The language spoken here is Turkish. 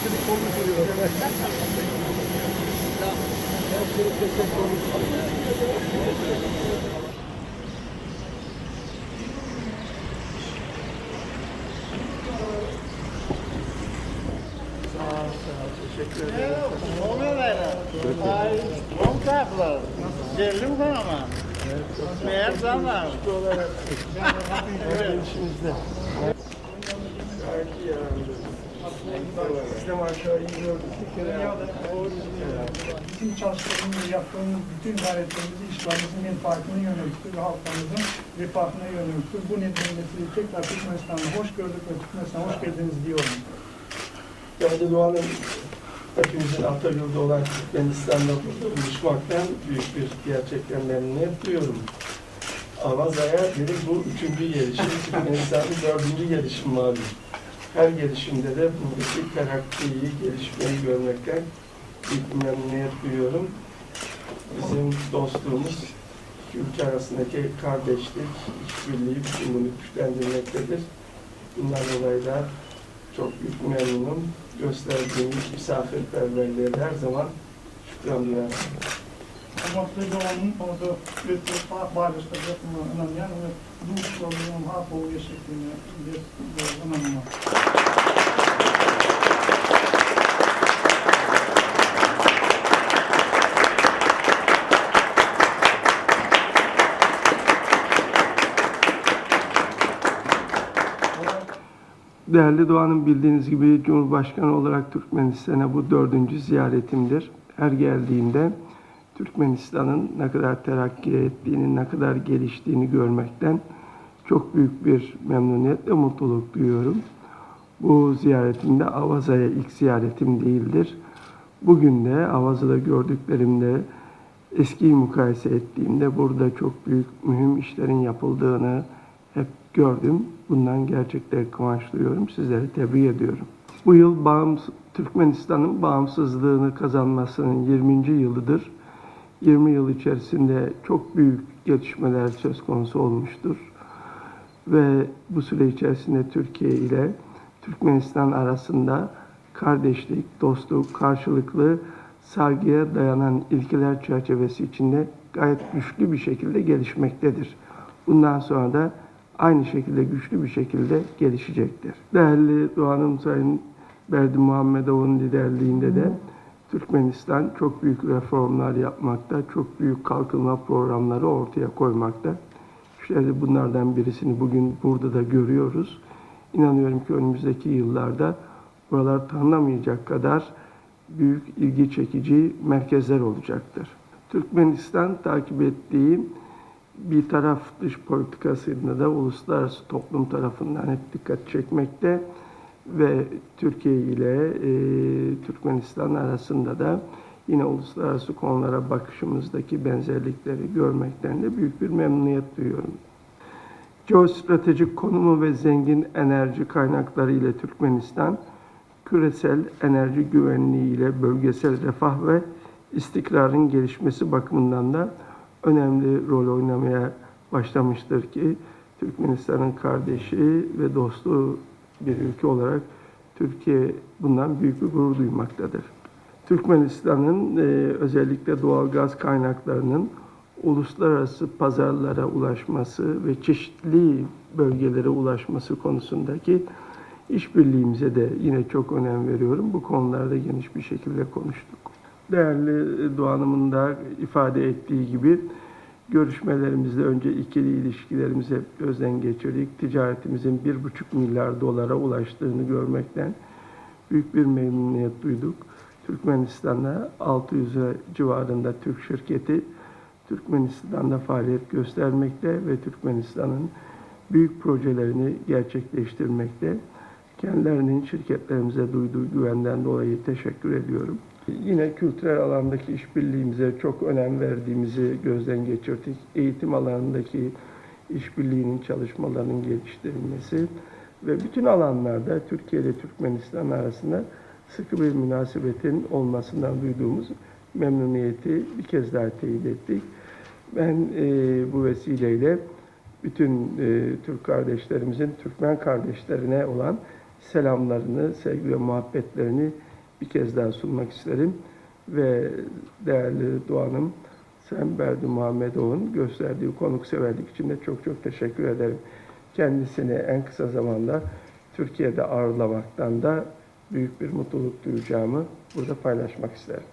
Elektrik konuşuyor. Elektrik konuşuyor. Sağ ol, sağ ol. Teşekkür ederim. Ona ver. Ay, on kaplar. Geldim ama. Meğer sana. olarak işimizde. Gayet iyi Bir kere Bütün çalışmalarımızı yaptığımız bütün gayretlerimizi işlerimizin menfaatine yöneliktir ve halkımızın refahına yöneliktir. Bu nedenle sizi tekrar Türkmenistan'a hoş gördük ve Türkmenistan'a hoş geldiniz diyorum. Değerli Doğan'ın hepimizin ata yurdu olan Türkmenistan'da burada buluşmaktan büyük bir gerçekten memnuniyet duyuyorum. Avaza'ya benim bu üçüncü gelişim, Türkmenistan'ın dördüncü gelişim malum. Her gelişimde de buradaki terakkiyi, gelişmeyi görmekten büyük memnuniyet duyuyorum. Bizim dostluğumuz ülke arasındaki kardeşlik, işbirliği bunu güçlendirmektedir. Bundan dolayı da çok büyük memnunum. Gösterdiğiniz misafirperverliğe her zaman şükran duyarım. Doğanın orada bir bağdaşta yapımı önemli ve bu sorunun hap oluyor şeklinde bir önemli. Değerli Doğan'ın bildiğiniz gibi Cumhurbaşkanı olarak Türkmenistan'a bu dördüncü ziyaretimdir. Her geldiğimde Türkmenistan'ın ne kadar terakki ettiğini, ne kadar geliştiğini görmekten çok büyük bir memnuniyet ve mutluluk duyuyorum. Bu ziyaretimde Avaza'ya ilk ziyaretim değildir. Bugün de Avaza'da gördüklerimde eskiyi mukayese ettiğimde burada çok büyük mühim işlerin yapıldığını hep gördüm. Bundan gerçekten kıvanç duyuyorum. Sizleri tebrik ediyorum. Bu yıl bağımsız, Türkmenistan'ın bağımsızlığını kazanmasının 20. yılıdır. 20 yıl içerisinde çok büyük gelişmeler söz konusu olmuştur. Ve bu süre içerisinde Türkiye ile Türkmenistan arasında kardeşlik, dostluk, karşılıklı saygıya dayanan ilkeler çerçevesi içinde gayet güçlü bir şekilde gelişmektedir. Bundan sonra da aynı şekilde güçlü bir şekilde gelişecektir. Değerli Doğan'ım Sayın Berdi Muhammedov'un liderliğinde de Türkmenistan çok büyük reformlar yapmakta, çok büyük kalkınma programları ortaya koymakta. İşte bunlardan birisini bugün burada da görüyoruz. İnanıyorum ki önümüzdeki yıllarda buralar tanınamayacak kadar büyük ilgi çekici merkezler olacaktır. Türkmenistan takip ettiği bir taraf dış politikasında da uluslararası toplum tarafından hep dikkat çekmekte ve Türkiye ile e, Türkmenistan arasında da yine uluslararası konulara bakışımızdaki benzerlikleri görmekten de büyük bir memnuniyet duyuyorum. Jeostratejik konumu ve zengin enerji kaynakları ile Türkmenistan, küresel enerji güvenliği ile bölgesel refah ve istikrarın gelişmesi bakımından da önemli rol oynamaya başlamıştır ki Türkmenistan'ın kardeşi ve dostu bir ülke olarak Türkiye bundan büyük bir gurur duymaktadır. Türkmenistan'ın e, özellikle doğal gaz kaynaklarının uluslararası pazarlara ulaşması ve çeşitli bölgelere ulaşması konusundaki işbirliğimize de yine çok önem veriyorum. Bu konularda geniş bir şekilde konuştuk. Değerli Doğan'ımın da ifade ettiği gibi görüşmelerimizde önce ikili ilişkilerimizi hep gözden geçirdik. Ticaretimizin bir buçuk milyar dolara ulaştığını görmekten büyük bir memnuniyet duyduk. Türkmenistan'da 600 civarında Türk şirketi Türkmenistan'da faaliyet göstermekte ve Türkmenistan'ın büyük projelerini gerçekleştirmekte. Kendilerinin şirketlerimize duyduğu güvenden dolayı teşekkür ediyorum. Yine kültürel alandaki işbirliğimize çok önem verdiğimizi gözden geçirdik. Eğitim alanındaki işbirliğinin çalışmalarının geliştirilmesi ve bütün alanlarda Türkiye ile Türkmenistan arasında sıkı bir münasebetin olmasından duyduğumuz memnuniyeti bir kez daha teyit ettik. Ben e, bu vesileyle bütün e, Türk kardeşlerimizin Türkmen kardeşlerine olan selamlarını, sevgi ve muhabbetlerini bir kez daha sunmak isterim. Ve değerli Doğan'ım, Sayın Berdi Muhammedoğlu'nun gösterdiği konukseverlik için de çok çok teşekkür ederim. Kendisini en kısa zamanda Türkiye'de ağırlamaktan da büyük bir mutluluk duyacağımı burada paylaşmak isterim.